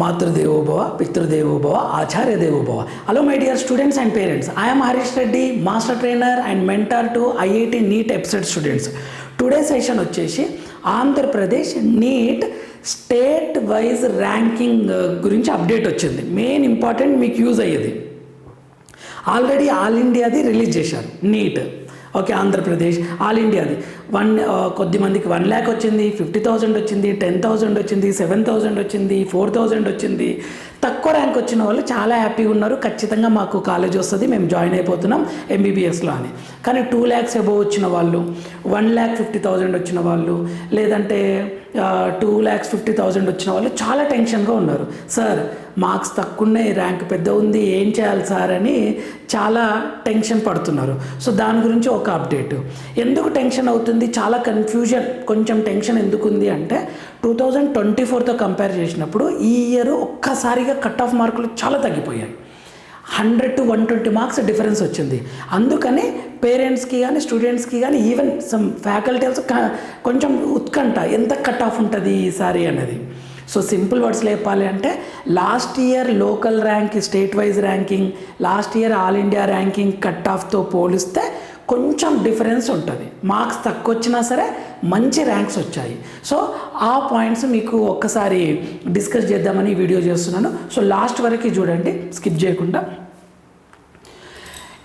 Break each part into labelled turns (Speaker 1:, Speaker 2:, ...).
Speaker 1: మాతృదేవోభవ పితృదేవోభవ ఆచార్య దేవోభవ hello my dear students and parents I'm Harish Reddy master trainer and mentor to IIT NEET episode students today session వచ్చేసి Andhra Pradesh NEET state wise ranking గురించి update వచ్చింది. Main important మీకు use అయ్యేది. Already all ఇండియాది release చేశారు. NEET okay Andhra Pradesh all ఇండియాది one కొద్ది మందికి వన్ ల్యాక్ వచ్చింది ఫిఫ్టీ థౌజండ్ వచ్చింది టెన్ థౌజండ్ వచ్చింది సెవెన్ థౌజండ్ వచ్చింది ఫోర్ థౌజండ్ వచ్చింది. తక్కువ ర్యాంక్ వచ్చిన వాళ్ళు చాలా హ్యాపీగా ఉన్నారు. ఖచ్చితంగా మాకు కాలేజ్ వస్తుంది మేము జాయిన్ అయిపోతున్నాం ఎంబీబీఎస్లో అని. కానీ టూ ల్యాక్స్ అబోవ్ వచ్చిన వాళ్ళు వన్ ల్యాక్ ఫిఫ్టీ థౌజండ్ వచ్చిన వాళ్ళు లేదంటే టూ ల్యాక్స్ ఫిఫ్టీ థౌజండ్ వచ్చిన వాళ్ళు చాలా టెన్షన్గా ఉన్నారు. సార్ మార్క్స్ తక్కువ ఉన్నాయి ర్యాంక్ పెద్ద ఉంది ఏం చేయాలి సార్ అని చాలా టెన్షన్ పడుతున్నారు. సో దాని గురించి ఒక అప్డేట్. ఎందుకు టెన్షన్ అవుతుంది? చాలా కన్ఫ్యూజన్ కొంచెం టెన్షన్ ఎందుకు ఉంది అంటే టూ థౌజండ్ ట్వంటీ ఫోర్తో కంపేర్ చేసినప్పుడు ఈ ఇయర్ ఒక్కసారిగా కట్ ఆఫ్ మార్కులు చాలా తగ్గిపోయాయి. Hundred to one twenty marks difference వచ్చింది. అందుకని పేరెంట్స్కి కానీ స్టూడెంట్స్కి కానీ ఈవెన్ సమ్ ఫ్యాకల్టీస్ కొంచెం ఉత్కంఠ ఎంత కట్ ఆఫ్ ఉంటుంది ఈసారి అనేది. సో సింపుల్ వర్డ్స్లో చెప్పాలి అంటే last year local rank state wise ranking last year all India ranking cut ఆఫ్తో పోలిస్తే కొంచెం డిఫరెన్స్ ఉంటుంది. మార్క్స్ తక్కువ వచ్చినా సరే మంచి ర్యాంక్స్ వచ్చాయి. సో ఆ పాయింట్స్ మీకు ఒక్కసారి డిస్కస్ చేద్దామని వీడియో చేస్తున్నాను. సో లాస్ట్ వరకు చూడండి స్కిప్ చేయకుండా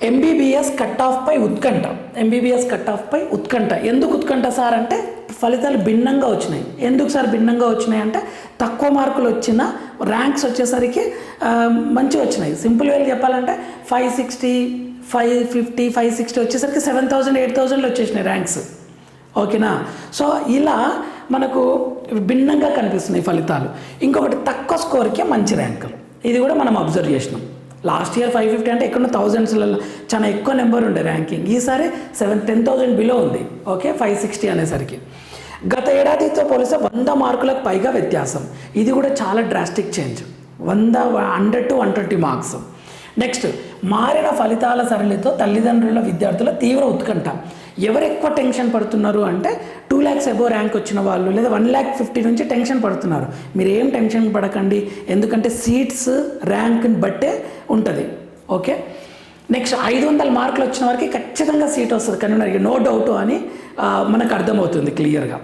Speaker 1: ఎంబీబీఎస్ కట్ ఆఫ్పై ఉత్కంఠ. ఎంబీబీఎస్ కట్ ఆఫ్పై ఉత్కంఠ. ఎందుకు ఉత్కంఠ సార్ అంటే ఫలితాలు భిన్నంగా వచ్చినాయి. ఎందుకు సార్ భిన్నంగా వచ్చినాయి అంటే తక్కువ మార్కులు వచ్చిన ర్యాంక్స్ వచ్చేసరికి మంచి వచ్చినాయి. సింపుల్ వేలు చెప్పాలంటే five sixty five fifty five sixty వచ్చేసరికి సెవెన్ థౌసండ్ ఎయిట్ థౌజండ్లో వచ్చేసినాయి ర్యాంక్స్. ఓకేనా? సో ఇలా మనకు భిన్నంగా కనిపిస్తున్నాయి ఫలితాలు. ఇంకొకటి తక్కువ స్కోర్కే మంచి ర్యాంకులు. ఇది కూడా మనం అబ్జర్వ్ చేసినాం. లాస్ట్ ఇయర్ ఫైవ్ ఫిఫ్టీ అంటే ఎక్కడ థౌజండ్స్లలో చాలా ఎక్కువ నెంబర్ ఉండే ర్యాంకింగ్. ఈసారి సెవెన్ టెన్ థౌజండ్ బిలో ఉంది. ఓకే? ఫైవ్ సిక్స్టీ అనేసరికి. గత ఏడాదితో పోలిస్తే వంద మార్కులకు పైగా వ్యత్యాసం. ఇది కూడా చాలా డ్రాస్టిక్ చేంజ్ వంద hundred to one twenty marks. Next మారిన ఫలితాల సరళితో తల్లిదండ్రుల విద్యార్థుల తీవ్ర ఉత్కంఠ. ఎవరు ఎక్కువ టెన్షన్ పడుతున్నారు అంటే టూ ల్యాక్స్ ఎబో ర్యాంక్ వచ్చిన వాళ్ళు లేదా వన్ ల్యాక్ ఫిఫ్టీ నుంచి టెన్షన్ పడుతున్నారు. మీరు ఏం టెన్షన్ పడకండి. ఎందుకంటే సీట్స్ ర్యాంక్ని బట్టే ఉంటుంది. ఓకే? నెక్స్ట్ ఐదు వందల మార్కులు వచ్చిన వారికి ఖచ్చితంగా సీట్ వస్తుంది. కానీ నో డౌట్ అని మనకు అర్థమవుతుంది క్లియర్గా.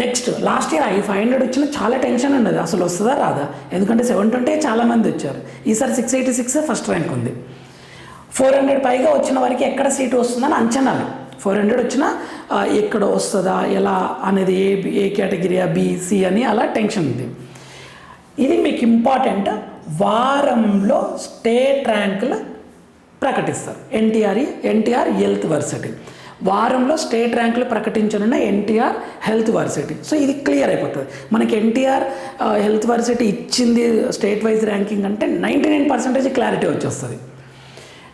Speaker 1: Next last year I five hundred వచ్చిన చాలా టెన్షన్ ఉన్నది అసలు వస్తుందా రాదా? ఎందుకంటే సెవెన్ ట్వంటీ చాలా మంది వచ్చారు. ఈసారి six eighty six first rank ఉంది. ఫోర్ హండ్రెడ్ పైగా వచ్చిన వారికి ఎక్కడ సీటు వస్తుందని అంచనాలు. ఫోర్ హండ్రెడ్ వచ్చినా ఎక్కడ వస్తుందా ఎలా అనేది ఏ ఏ కేటగిరీ బి అని అలా టెన్షన్ ఉంది. ఇది మీకు ఇంపార్టెంట్ వారంలో స్టేట్ ర్యాంకులు ప్రకటిస్తారు. NTR NTR health varsity. వారంలో స్టేట్ ర్యాంకులు ప్రకటించనున్న ఎన్టీఆర్ హెల్త్ వర్సిటీ. సో ఇది క్లియర్ అయిపోతుంది. మనకి ఎన్టీఆర్ హెల్త్ వర్సిటీ ఇచ్చింది స్టేట్ వైజ్ ర్యాంకింగ్ అంటే నైంటీ నైన్ పర్సెంటేజ్ క్లారిటీ వచ్చేస్తుంది.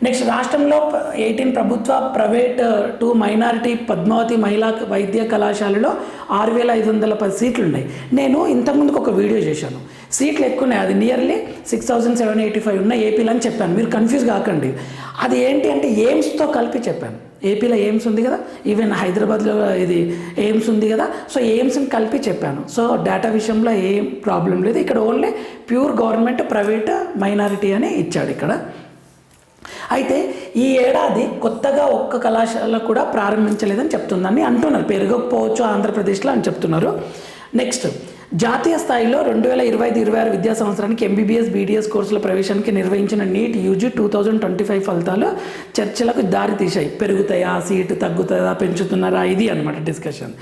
Speaker 1: నెక్స్ట్ రాష్ట్రంలో ఎయిటీన్ ప్రభుత్వ private uh, two minority Padmavati మహిళా వైద్య కళాశాలలో ఆరు వేల ఐదు వందల పది సీట్లు ఉన్నాయి నేను ఇంతకుముందుకు ఒక వీడియో చేశాను. సీట్లు ఎక్కువ ఉన్నాయి అది nearly six thousand seven eighty five ఉన్న ఏపీలో అని చెప్పాను. మీరు కన్ఫ్యూజ్ కాకండి. అది ఏంటి అంటే ఎయిమ్స్తో కలిపి చెప్పాను. ఏపీలో ఎయిమ్స్ ఉంది కదా? ఈవెన్ హైదరాబాద్లో ఇది ఎయిమ్స్ ఉంది కదా? సో ఎయిమ్స్ని కలిపి చెప్పాను. సో డేటా విషయంలో ఏం ప్రాబ్లం లేదు. ఇక్కడ only pure government private minority అని ఇచ్చాడు ఇక్కడ. అయితే ఈ ఏడాది కొత్తగా ఒక్క కళాశాల కూడా ప్రారంభించలేదని చెప్తుందని అంటున్నారు పెరగకపోవచ్చు ఆంధ్రప్రదేశ్లో అని చెప్తున్నారు. నెక్స్ట్ జాతీయ స్థాయిలో రెండు వేల ఇరవై ఐదు ఇరవై ఆరు విద్యా సంవత్సరానికి ఎంబీబీఎస్ బీడీఎస్ కోర్సుల ప్రవేశానికి నిర్వహించిన NEET UG two thousand twenty five ఫలితాలు చర్చలకు దారి తీశాయి పెరుగుతాయా సీటు తగ్గుతుందా పెంచుతున్నారా ఇది అనమాట డిస్కషన్.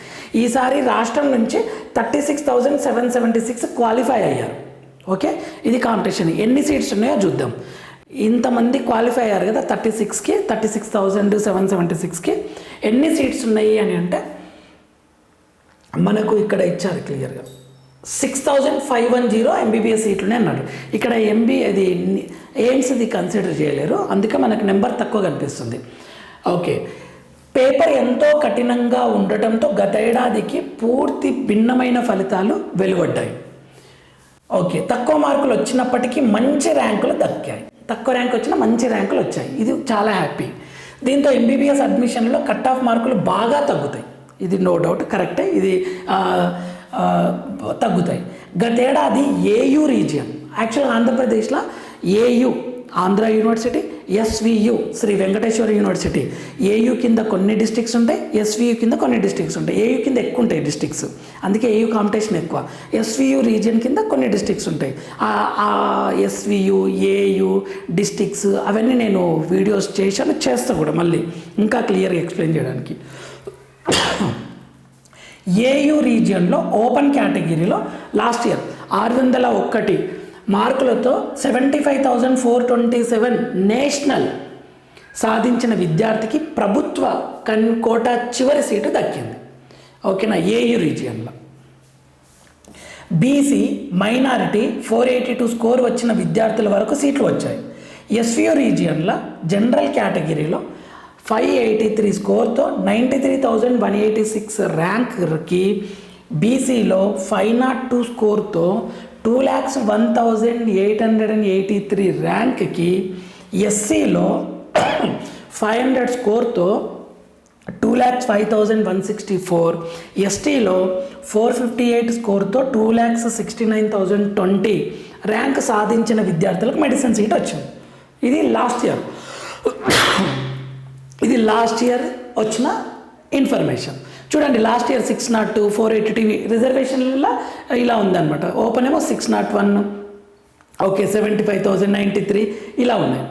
Speaker 1: ఈసారి రాష్ట్రం నుంచి thirty six thousand seven seventy six qualify అయ్యారు. ఓకే? ఇది కాంపిటీషన్. ఎన్ని సీట్స్ ఉన్నాయో చూద్దాం. ఇంతమంది క్వాలిఫై అయ్యారు కదా థర్టీ సిక్స్కి thirty six thousand seven seventy సిక్స్కి ఎన్ని సీట్స్ ఉన్నాయి అని అంటే మనకు ఇక్కడ ఇచ్చారు క్లియర్గా six thousand five one zero MBBS సీట్లునే అన్నాడు. ఇక్కడ ఎంబీ అది ఎయిమ్స్ ఇది కన్సిడర్ చేయలేరు. అందుకే మనకు నెంబర్ తక్కువ కనిపిస్తుంది. ఓకే పేపర్ ఎంతో కఠినంగా ఉండటంతో గత ఏడాదికి పూర్తి భిన్నమైన ఫలితాలు వెలువడ్డాయి. ఓకే తక్కువ మార్కులు వచ్చినప్పటికీ మంచి ర్యాంకులు దక్కాయి. తక్కువ ర్యాంక్ వచ్చిన మంచి ర్యాంకులు వచ్చాయి. ఇది చాలా హ్యాపీ దీంతో ఎంబీబీఎస్ అడ్మిషన్లో కట్ ఆఫ్ మార్కులు బాగా తగ్గుతాయి. ఇది నో డౌట్ కరెక్టే ఇది తగ్గుతాయి. గతేడాది ఏయూ రీజియన్ యాక్చువల్గా ఆంధ్రప్రదేశ్లో AU Andhra university SVU Sri Venkateswara university. AU కింద కొన్ని డిస్ట్రిక్ట్స్ ఉంటాయి ఎస్వియు కింద కొన్ని డిస్ట్రిక్ట్స్ ఉంటాయి. ఏయు కింద ఎక్కువ ఉంటాయి డిస్ట్రిక్ట్స్. అందుకే ఏయు కాంపిటీషన్ ఎక్కువ. ఎస్వియు రీజియన్ కింద కొన్ని డిస్ట్రిక్ట్స్ ఉంటాయి. ఆ ఎస్వియు ఏయు డిస్ట్రిక్ట్స్ అవన్నీ నేను వీడియోస్ చేశాను చేస్తా కూడా మళ్ళీ. ఇంకా క్లియర్గా ఎక్స్ప్లెయిన్ చేయడానికి. ఏయు రీజియన్లో ఓపెన్ కేటగిరీలో లాస్ట్ ఇయర్ ఆరు వందల ఒక్కటి మార్కులతో seventy five thousand four twenty seven national సాధించిన విద్యార్థికి ప్రభుత్వ కన్ కోటా చివరి సీటు దక్కింది. ఓకేనా? AU రీజియన్లో? BC minority four eighty two score వచ్చిన విద్యార్థుల వరకు సీట్లు వచ్చాయి. ఎస్వియో రీజియన్లో జనరల్ కేటగిరీలో five eighty three స్కోర్తో ninety three thousand one eighty six ర్యాంక్కి బీసీలో five nought two స్కోర్తో two lakhs one thousand eight hundred and eighty three ర్యాంక్కి ఎస్సీలో five hundred స్కోర్తో two lakhs five thousand one sixty four ఎస్టీలో four fifty eight స్కోర్తో two lakhs sixty nine thousand twenty rank సాధించిన విద్యార్థులకు medicine seat వచ్చింది. ఇది last year. ఇది last year వచ్చిన information. చూడండి last year six nought two four eighty TV రిజర్వేషన్లలో ఇలా ఉందన్నమాట. ఓపెన్ ఏమో six nought one okay seventy five thousand ninety three ఇలా ఉన్నాయి.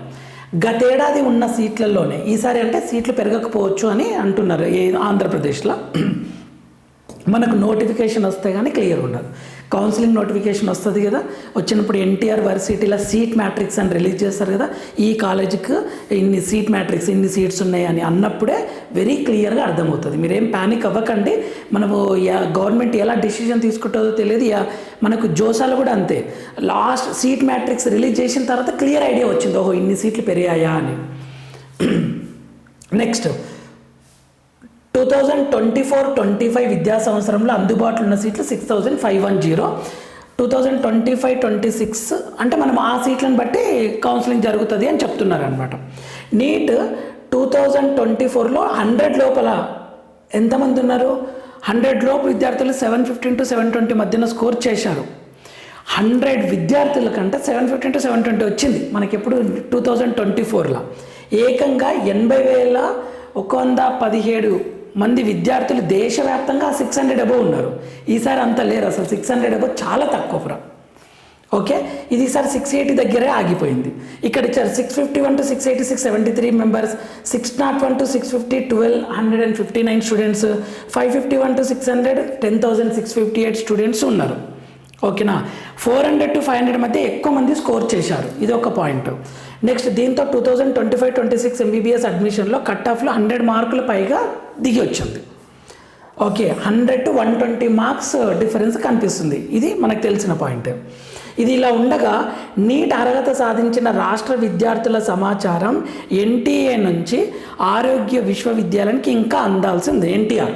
Speaker 1: గతేడాది ఉన్న సీట్లలోనే ఈసారి అంటే సీట్లు పెరగకపోవచ్చు అని అంటున్నారు ఏ ఆంధ్రప్రదేశ్లో. మనకు నోటిఫికేషన్ వస్తే కానీ క్లియర్ ఉండదు కౌన్సిలింగ్ నోటిఫికేషన్ వస్తుంది కదా. వచ్చినప్పుడు ఎన్టీఆర్ వర్సిటీలో సీట్ మ్యాట్రిక్స్ అని రిలీజ్ చేస్తారు కదా. ఈ కాలేజీకి ఇన్ని సీట్ మ్యాట్రిక్స్ ఇన్ని సీట్స్ ఉన్నాయి అని అన్నప్పుడే వెరీ క్లియర్గా అర్థమవుతుంది. మీరేం ప్యానిక్ అవ్వకండి. మనము యా- గవర్నమెంట్ ఎలా డిసిజన్ తీసుకుంటుందో తెలియదు. మనకు జోసాలు కూడా అంతే. లాస్ట్ సీట్ మ్యాట్రిక్స్ రిలీజ్ చేసిన తర్వాత క్లియర్ ఐడియా వచ్చింది. ఓహో ఇన్ని సీట్లు పెరిగాయా అని. Next two thousand twenty four twenty five విద్యా సంవత్సరంలో అందుబాటులో ఉన్న సీట్లు six thousand five one zero two thousand twenty five twenty six అంటే మనం ఆ సీట్లను బట్టి కౌన్సిలింగ్ జరుగుతుంది అని చెప్తున్నారు అనమాట నీట్ టూ థౌజండ్ ట్వంటీ ఫోర్లో హండ్రెడ్ లోపల ఎంతమంది ఉన్నారు? హండ్రెడ్ లోపు విద్యార్థులు seven fifteen to seven twenty మధ్యన స్కోర్ చేశారు. హండ్రెడ్ విద్యార్థుల కంటే seven fifteen to seven twenty వచ్చింది. మనకి ఎప్పుడు టూ థౌజండ్ ట్వంటీ ఫోర్లో ఏకంగా ఎనభై వేల ఒక వంద పదిహేడు మంది విద్యార్థులు దేశవ్యాప్తంగా సిక్స్ హండ్రెడ్ అబోవ్ ఉన్నారు. ఈసారి అంత లేరు. అసలు సిక్స్ హండ్రెడ్ అబోవ్ చాలా తక్కువ ఫ్రా ఓకే? ఇది ఈసారి సిక్స్ ఎయిటీ దగ్గరే ఆగిపోయింది. ఇక్కడ ఇచ్చారు six fifty one to six eighty six seventy three members six nought one to six fifty twelve hundred and fifty nine students five fifty one to six hundred ten thousand six fifty eight students ఉన్నారు. ఓకేనా? Four hundred to five hundred మధ్య ఎక్కువ మంది score చేశారు. ఇది ఒక point. Next దీంతో two thousand twenty five twenty six MBBS అడ్మిషన్లో cut ఆఫ్లో హండ్రెడ్ మార్కుల పైగా దిగి వచ్చింది. Okay hundred to one twenty marks difference కనిపిస్తుంది. ఇది మనకు తెలిసిన పాయింట్. ఇది ఇలా ఉండగా నీట్ అర్హత సాధించిన రాష్ట్ర విద్యార్థుల సమాచారం ఎన్టీఏ నుంచి ఆరోగ్య విశ్వవిద్యాలయానికి ఇంకా అందాల్సింది. ఎన్టీఆర్.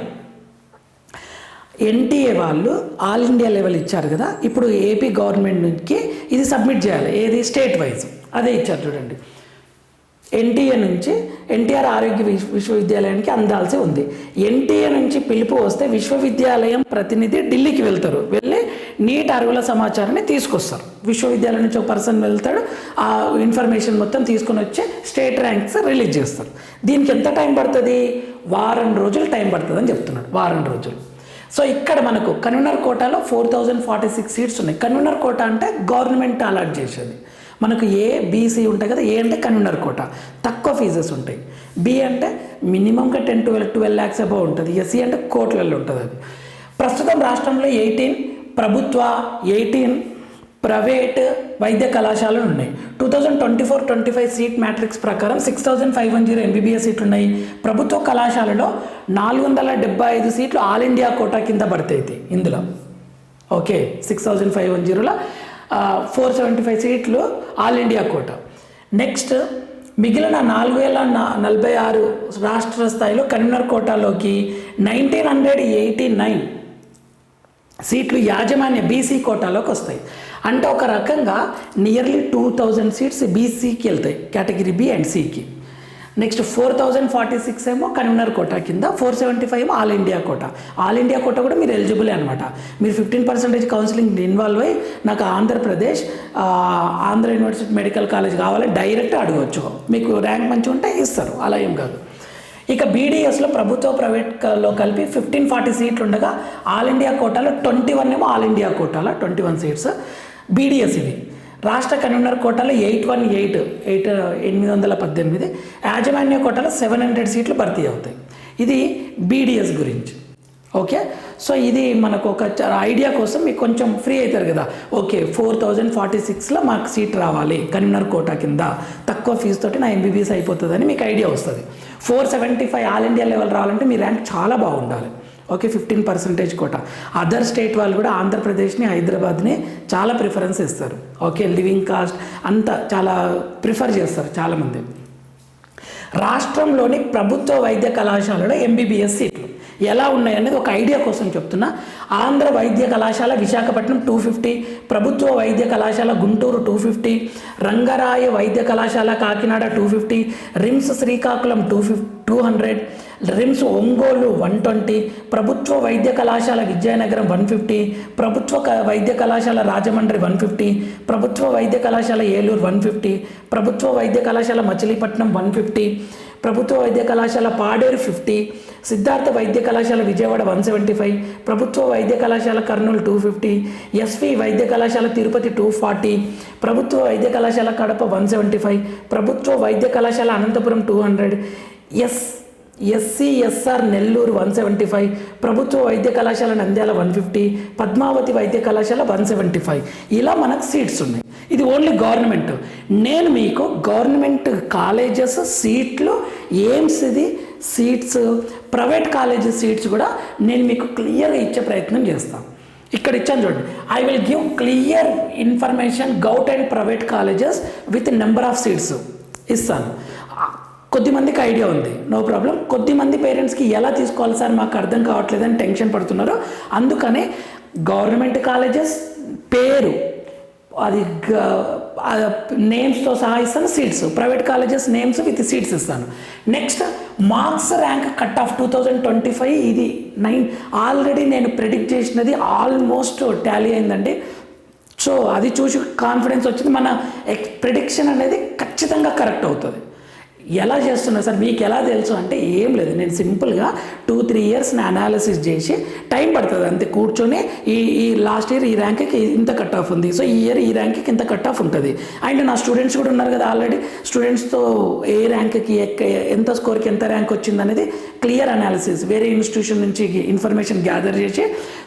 Speaker 1: ఎన్టీఏ వాళ్ళు ఆల్ ఇండియా లెవెల్ ఇచ్చారు కదా. ఇప్పుడు ఏపీ గవర్నమెంట్ నుంచి ఇది సబ్మిట్ చేయాలి. ఏది? State wise. అదే ఇచ్చారు చూడండి. ఎన్టీఏ నుంచి ఎన్టీఆర్ ఆరోగ్య విశ్వ విశ్వవిద్యాలయానికి అందాల్సి ఉంది. ఎన్టీఏ నుంచి పిలుపు వస్తే విశ్వవిద్యాలయం ప్రతినిధి ఢిల్లీకి వెళ్తారు. వెళ్ళి నీట్ అరువుల సమాచారాన్ని తీసుకొస్తారు. విశ్వవిద్యాలయం నుంచి ఒక పర్సన్ వెళ్తాడు. ఆ ఇన్ఫర్మేషన్ మొత్తం తీసుకొని వచ్చి స్టేట్ ర్యాంక్స్ రిలీజ్ చేస్తారు. దీనికి ఎంత టైం పడుతుంది? వారం రోజులు టైం పడుతుంది అని చెప్తున్నాడు. వారం రోజులు. సో ఇక్కడ మనకు కన్వీనర్ కోటాలో four thousand forty six seats ఉన్నాయి. కన్వీనర్ కోటా అంటే గవర్నమెంట్ అలాట్ చేసేది. మనకు ఏ బీసీ ఉంటాయి కదా ఏ అంటే కన్వీనర్ కోట. తక్కువ ఫీజెస్ ఉంటాయి. బి అంటే మినిమంగా ten twelve twelve lakhs above ఉంటుంది. ఎస్సీ e అంటే కోట్లలో ఉంటుంది అది. ప్రస్తుతం రాష్ట్రంలో ఎయిటీన్ ప్రభుత్వ ఎయిటీన్ ప్రైవేట్ వైద్య కళాశాలలు ఉన్నాయి. Two thousand twenty four twenty five seat matrix ప్రకారం six thousand five one zero MBBS సీట్లు ఉన్నాయి. ప్రభుత్వ కళాశాలలో నాలుగు వందల డెబ్బై ఐదు సీట్లు ఆల్ ఇండియా కోటా కింద పడతాయి ఇందులో. Okay six thousand five one జీరోలో ఫోర్ సెవెంటీ ఫైవ్ సీట్లు ఆల్ ఇండియా కోట. నెక్స్ట్ మిగిలిన నాలుగు వేల నా- నలభై ఆరు రాష్ట్ర స్థాయిలో కన్వీనర్ కోటాలోకి నైన్టీన్ హండ్రెడ్ ఎయిటీ నైన్ సీట్లు యాజమాన్య బీసీ కోటాలోకి వస్తాయి. అంటే ఒక రకంగా నియర్లీ టూ థౌజండ్ సీట్స్ బీసీకి వెళ్తాయి కేటగిరీ బి అండ్ సికి next four thousand forty six ఏమో కన్వీనర్ కోటా కింద ఫోర్ సెవెంటీ ఫైవ్ ఏమో all India quota. All India quota కూడా మీరు ఎలిజిబుల్ అనమాట మీరు ఫిఫ్టీన్ పర్సెంటేజ్ కౌన్సిలింగ్ ఇన్వాల్వ్ అయ్యి నాకు Andhra Pradesh Andhra university medical college కావాలి డైరెక్ట్ అడగవచ్చు మీకు ర్యాంక్ మంచిగా ఉంటే ఇస్తారు. అలా ఏం కాదు. ఇక బీడీఎస్లో ప్రభుత్వ ప్రైవేట్లో కలిపి ఫిఫ్టీన్ ఫార్టీ సీట్లు ఉండగా ఆల్ ఇండియా కోటాలో ట్వంటీ వన్ ఏమో ఆల్ ఇండియా కోటాలో ట్వంటీ వన్ సీట్స్. బీడీఎస్ ఇది రాష్ట్ర కన్వీనర్ కోటాలో ఎయిట్ వన్ ఎయిట్ ఎయిట్ ఎనిమిది వందల పద్దెనిమిది. యాజమాన్య కోటాలో సెవెన్ హండ్రెడ్ సీట్లు భర్తీ అవుతాయి. ఇది బీడీఎస్ గురించి. ఓకే? సో ఇది మనకు ఒక ఐడియా కోసం మీకు కొంచెం ఫ్రీ అవుతారు కదా. ఓకే ఫోర్ థౌజండ్ ఫార్టీ సిక్స్లో మాకు సీట్ రావాలి కన్వీనర్ కోటా కింద. తక్కువ ఫీజుతోటి నా ఎంబీబీఎస్ అయిపోతుందని మీకు ఐడియా వస్తుంది. Four seventy five all India level రావాలంటే మీ ర్యాంక్ చాలా బాగుండాలి. Okay fifteen percentage quota. Other state వాళ్ళు కూడా ఆంధ్రప్రదేశ్ని హైదరాబాద్ని చాలా ప్రిఫరెన్స్ ఇస్తారు. ఓకే లివింగ్ కాస్ట్ అంతా చాలా ప్రిఫర్ చేస్తారు చాలామంది. రాష్ట్రంలోని ప్రభుత్వ వైద్య కళాశాలలో ఎంబీబీఎస్ సీట్లు ఎలా ఉన్నాయనేది ఒక ఐడియా కోసం చెప్తున్నా. ఆంధ్ర వైద్య కళాశాల విశాఖపట్నం టూ ఫిఫ్టీ ప్రభుత్వ వైద్య కళాశాల గుంటూరు టూ ఫిఫ్టీ రంగరాయ వైద్య కళాశాల Kakinada two fifty RIMS Srikakulam two fifty two hundred RIMS Ongole one twenty ప్రభుత్వ వైద్య కళాశాల విజయనగరం వన్ ఫిఫ్టీ ప్రభుత్వ క- వైద్య కళాశాల రాజమండ్రి వన్ ఫిఫ్టీ ప్రభుత్వ వైద్య కళాశాల ఏలూరు వన్ ఫిఫ్టీ ప్రభుత్వ వైద్య కళాశాల మచిలీపట్నం వన్ ఫిఫ్టీ ప్రభుత్వ వైద్య కళాశాల పాడేరు ఫిఫ్టీ సిద్ధార్థ వైద్య కళాశాల విజయవాడ వన్ సెవెంటీ ఫైవ్ ప్రభుత్వ వైద్య కళాశాల కర్నూలు టూ ఫిఫ్టీ ఎస్వి వైద్య కళాశాల తిరుపతి టూ ఫార్టీ ప్రభుత్వ వైద్య కళాశాల కడప వన్ సెవెంటీ ఫైవ్ ప్రభుత్వ వైద్య కళాశాల Anantapuram two hundred S SCSR Nellore one seventy five ప్రభుత్వ వైద్య కళాశాల నంద్యాల వన్ ఫిఫ్టీ పద్మావతి వైద్య కళాశాల వన్ సెవెంటీ ఫైవ్. ఇలా మనకు సీట్స్ ఉన్నాయి. ఇది ఓన్లీ గవర్నమెంట్ నేను మీకు గవర్నమెంట్ కాలేజెస్ సీట్లు ఎయిమ్స్ ఇది సీట్స్ ప్రైవేట్ కాలేజ్ సీట్స్ కూడా నేను మీకు క్లియర్గా ఇచ్చే ప్రయత్నం చేస్తాను. ఇక్కడ ఇచ్చాను చూడండి. I will give clear information govt and private colleges with number of seats ఇస్తాను. కొద్దిమందికి ఐడియా ఉంది. నో ప్రాబ్లం కొద్దిమంది పేరెంట్స్కి ఎలా తీసుకోవాలి సార్? మాకు అర్థం కావట్లేదని టెన్షన్ పడుతున్నారు. అందుకనే గవర్నమెంట్ కాలేజెస్ పేరు అది నేమ్స్తో సహా ఇస్తాను seats private colleges names with seats ఇస్తాను. Next marks rank cut off two thousand twenty five ఇది నైన్ ఆల్రెడీ నేను ప్రిడిక్ట్ చేసినది ఆల్మోస్ట్ టాలీ అయిందండి. సో అది చూసి కాన్ఫిడెన్స్ వచ్చింది. మన ఎక్స్ ప్రిడిక్షన్ అనేది ఖచ్చితంగా కరెక్ట్ అవుతుంది. ఎలా చేస్తున్నా సార్ మీకు ఎలా తెలుసు అంటే ఏం లేదు. నేను సింపుల్గా టూ త్రీ ఇయర్స్ నా అనాలిసిస్ చేసి టైం పడుతుంది అంతే. కూర్చొని ఈ ఈ లాస్ట్ ఇయర్ ఈ ర్యాంక్కి ఇంత కట్ ఆఫ్ ఉంది. సో ఈ ఇయర్ ఈ ర్యాంక్కి ఇంత కట్ ఆఫ్ ఉంటుంది. అండ్ నా స్టూడెంట్స్ కూడా ఉన్నారు కదా ఆల్రెడీ స్టూడెంట్స్తో ఏ ర్యాంక్కి ఎక్క ఎంత స్కోర్కి ఎంత ర్యాంక్ వచ్చింది అనేది క్లియర్ అనాలిసిస్ వేరే ఇన్స్టిట్యూషన్ నుంచి ఇన్ఫర్మేషన్ గ్యాదర్ చేసి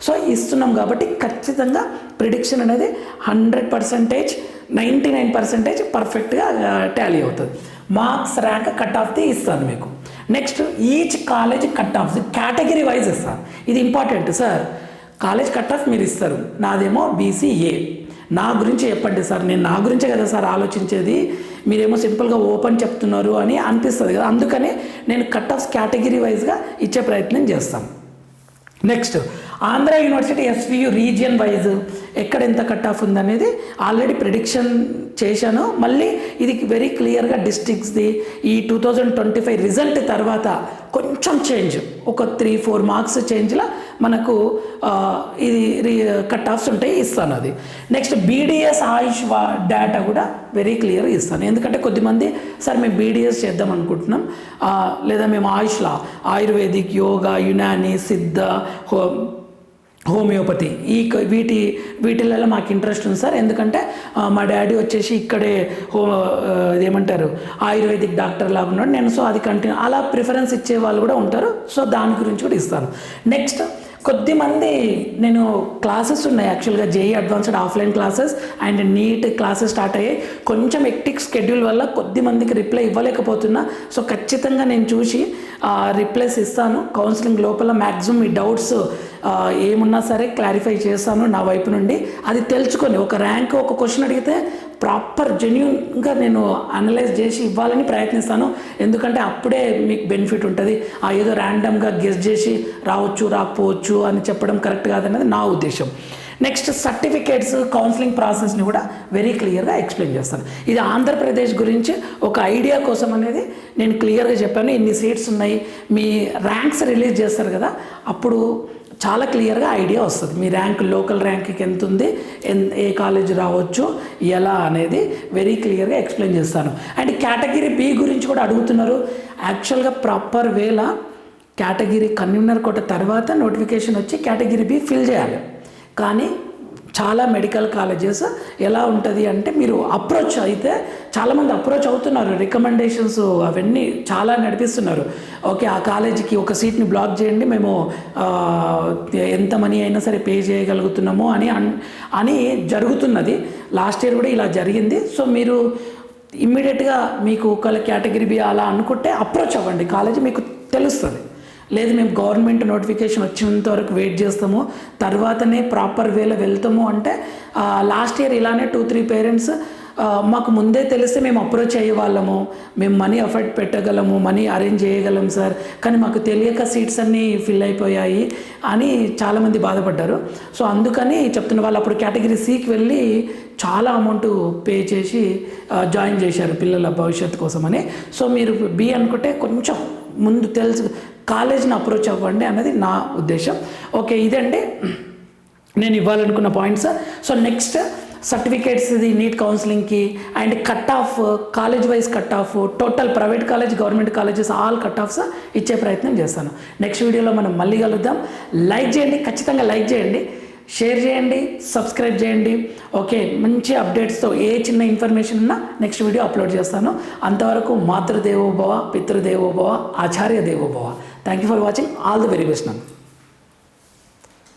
Speaker 1: సో ఇస్తున్నాం కాబట్టి ఖచ్చితంగా ప్రిడిక్షన్ అనేది hundred percentage ninety nine percentage పర్ఫెక్ట్గా టాలీ అవుతుంది. Marks rank cut off the ఇస్తాను మీకు. Next each college cut off category wise ఇస్తాను ఇది important sir. College cut off మీరు ఇస్తారు. నాదేమో బీసీఏ. నా గురించి చెప్పండి సార్. నేను నా గురించే కదా సార్ ఆలోచించేది. మీరేమో సింపుల్గా ఓపెన్ చెప్తున్నారు అని అనిపిస్తుంది కదా. అందుకనే నేను కట్ ఆఫ్ కేటగిరీ వైజ్గా ఇచ్చే ప్రయత్నం చేస్తాను next Andhra university SVU region wise ఎక్కడ ఎంత కట్ ఆఫ్ ఉందనేది ఆల్రెడీ ప్రిడిక్షన్ చేశాను. మళ్ళీ ఇది వెరీ క్లియర్గా డిస్ట్రిక్ట్స్ది ఈ two thousand twenty five result తర్వాత కొంచెం చేంజ్ ఒక త్రీ ఫోర్ మార్క్స్ చేంజ్లా మనకు ఇది కట్ ఆఫ్స్ ఉంటాయి ఇస్తాను అది. నెక్స్ట్ బీడిఎస్ ఆయుష్ డేటా కూడా వెరీ క్లియర్ ఇస్తాను. ఎందుకంటే కొద్దిమంది సార్ మేము బీడిఎస్ చేద్దాం అనుకుంటున్నాం. లేదా మేము ఆయుష్లా ఆయుర్వేదిక్ యోగా యునాని సిద్ధ హో హోమియోపతి. ఈ వీటి వీటిలలో మాకు ఇంట్రెస్ట్ ఉంది సార్. ఎందుకంటే మా డాడీ వచ్చేసి ఇక్కడే హో ఏమంటారు ఆయుర్వేదిక్ డాక్టర్ లాగా ఉన్నాడు. నేను సో అది కంటిన్యూ అలా ప్రిఫరెన్స్ ఇచ్చే వాళ్ళు కూడా ఉంటారు. సో దాని గురించి కూడా ఇస్తాను. నెక్స్ట్ కొద్దిమంది నేను క్లాసెస్ ఉన్నాయి. యాక్చువల్గా JEE advanced offline classes and NEET classes start అయ్యాయి. కొంచెం ఎక్టిక్ స్కెడ్యూల్ వల్ల కొద్ది మందికి రిప్లై ఇవ్వలేకపోతున్నా. సో ఖచ్చితంగా నేను చూసి రిప్లైస్ ఇస్తాను. కౌన్సిలింగ్ లోపల మ్యాక్సిమం మీ డౌట్స్ ఏమున్నా సరే క్లారిఫై చేస్తాను నా వైపు నుండి. అది తెలుసుకొని ఒక ర్యాంక్ ఒక క్వశ్చన్ అడిగితే ప్రాపర్ జెన్యున్గా నేను అనలైజ్ చేసి ఇవ్వాలని ప్రయత్నిస్తాను. ఎందుకంటే అప్పుడే మీకు బెనిఫిట్ ఉంటుంది. ఆ ఏదో ర్యాండమ్గా గెస్ చేసి రావచ్చు రాకపోవచ్చు అని చెప్పడం కరెక్ట్ కాదనేది నా ఉద్దేశం. నెక్స్ట్ సర్టిఫికేట్స్ కౌన్సిలింగ్ ప్రాసెస్ని కూడా వెరీ క్లియర్గా ఎక్స్ప్లెయిన్ చేస్తాను. ఇది ఆంధ్రప్రదేశ్ గురించి ఒక ఐడియా కోసం అనేది నేను క్లియర్గా చెప్పాను. ఇన్ని సీట్స్ ఉన్నాయి. మీ ర్యాంక్స్ రిలీజ్ చేస్తారు కదా. అప్పుడు చాలా క్లియర్గా ఐడియా వస్తుంది. మీ ర్యాంక్ లోకల్ ర్యాంక్కి ఎంత ఉంది ఏ కాలేజ్ రావచ్చు ఎలా అనేది వెరీ క్లియర్గా ఎక్స్ప్లెయిన్ చేస్తాను. అండ్ కేటగిరీ బి గురించి కూడా అడుగుతున్నారు. యాక్చువల్గా ప్రాపర్ వేలా కేటగిరీ కన్వీనర్ కొట్ట తర్వాత నోటిఫికేషన్ వచ్చి కేటగిరీ బి ఫిల్ చేయాలి. కానీ చాలా మెడికల్ కాలేజెస్ ఎలా ఉంటుంది అంటే మీరు అప్రోచ్ అయితే చాలామంది అప్రోచ్ అవుతున్నారు రికమెండేషన్స్ అవన్నీ చాలా నడిపిస్తున్నారు. ఓకే ఆ కాలేజీకి ఒక సీట్ని బ్లాక్ చేయండి మేము ఎంత మనీ అయినా సరే పే చేయగలుగుతున్నాము అని అన్- అని జరుగుతున్నది. లాస్ట్ ఇయర్ కూడా ఇలా జరిగింది. సో మీరు ఇమ్మీడియట్గా మీకు ఒకళ్ళ కేటగిరీ బి అలా అనుకుంటే అప్రోచ్ అవ్వండి. కాలేజీ మీకు తెలుస్తుంది. లేదు మేము గవర్నమెంట్ నోటిఫికేషన్ వచ్చేంత వరకు వెయిట్ చేస్తాము. తర్వాతనే ప్రాపర్ వేలో వెళ్తాము అంటే లాస్ట్ ఇయర్ ఇలానే టూ త్రీ పేరెంట్స్ మాకు ముందే తెలిస్తే మేము అప్రోచ్ అయ్యే వాళ్ళము మేము మనీ ఎఫర్ట్ పెట్టగలము మనీ అరేంజ్ చేయగలం సార్. కానీ మాకు తెలియక సీట్స్ అన్నీ ఫిల్ అయిపోయాయి అని చాలామంది బాధపడ్డారు. సో అందుకని చెప్తున్న వాళ్ళు అప్పుడు కేటగిరీ సికి వెళ్ళి చాలా అమౌంట్ పే చేసి జాయిన్ చేశారు పిల్లల భవిష్యత్తు కోసమని. సో మీరు బి అనుకుంటే కొంచెం ముందు తెలుసు కాలేజ్ని అప్రోచ్ అవ్వండి అన్నది నా ఉద్దేశం. ఓకే ఇదండి. నేను ఇవ్వాలనుకున్న పాయింట్స్. సో నెక్స్ట్ సర్టిఫికేట్స్ ఇది NEET కౌన్సిలింగ్కి and cut off college wise cut off total private college government colleges all cut offs ఇచ్చే ప్రయత్నం చేస్తాను. నెక్స్ట్ వీడియోలో మనం మళ్ళీ కలుద్దాం. లైక్ చేయండి ఖచ్చితంగా లైక్ చేయండి షేర్ చేయండి సబ్స్క్రైబ్ చేయండి. ఓకే మంచి అప్డేట్స్తో ఏ చిన్న ఇన్ఫర్మేషన్ ఉన్నా నెక్స్ట్ వీడియో అప్లోడ్ చేస్తాను. అంతవరకు మాతృదేవోభవ పితృదేవోభవ ఆచార్య దేవోభవ. Thank you for watching. All the very best, Nand.